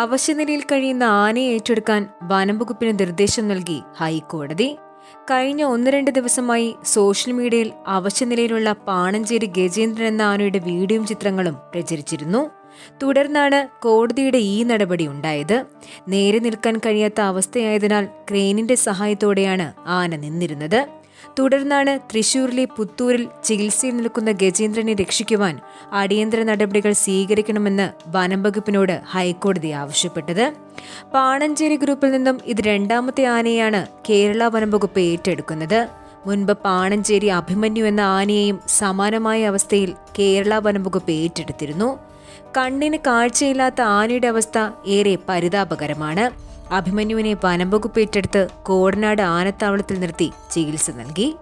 അവശനിലയിൽ കഴിയുന്ന ആനയെ ഏറ്റെടുക്കാൻ വനം വകുപ്പിന് നിർദ്ദേശം നൽകി ഹൈക്കോടതി. കഴിഞ്ഞ ഒന്ന് രണ്ട് ദിവസമായി സോഷ്യൽ മീഡിയയിൽ അവശനിലയിലുള്ള പാണഞ്ചേരി ഗജേന്ദ്രൻ എന്ന ആനയുടെ വീഡിയോയും ചിത്രങ്ങളും പ്രചരിച്ചിരുന്നു. തുടർന്നാണ് കോടതിയുടെ ഈ നടപടി ഉണ്ടായത്. നേരെ നിൽക്കാൻ കഴിയാത്ത അവസ്ഥയായതിനാൽ ക്രെയിനിന്റെ സഹായത്തോടെയാണ് ആന നിന്നിരുന്നത്. തുടർന്നാണ് തൃശൂരിലെ പുത്തൂരിൽ ചികിത്സയിൽ നിൽക്കുന്ന ഗജേന്ദ്രനെ രക്ഷിക്കുവാൻ അടിയന്തര നടപടികൾ സ്വീകരിക്കണമെന്ന് വനം വകുപ്പിനോട് ഹൈക്കോടതി ആവശ്യപ്പെട്ടത്. പാണഞ്ചേരി ഗ്രൂപ്പിൽ നിന്നും ഇത് രണ്ടാമത്തെ ആനയാണ് കേരള വനം വകുപ്പ് ഏറ്റെടുക്കുന്നത്. മുൻപ് പാണഞ്ചേരി അഭിമന്യു എന്ന ആനയെയും സമാനമായ അവസ്ഥയിൽ കേരള വനം വകുപ്പ് ഏറ്റെടുത്തിരുന്നു. കണ്ണിന് കാഴ്ചയില്ലാത്ത ആനയുടെ അവസ്ഥ ഏറെ പരിതാപകരമാണ്. അഭിമന്യുവിനെ വനംവകുപ്പ് ഏറ്റെടുത്ത് കോടനാട് ആനത്താവളത്തിൽ നിർത്തി ചികിത്സ നൽകി.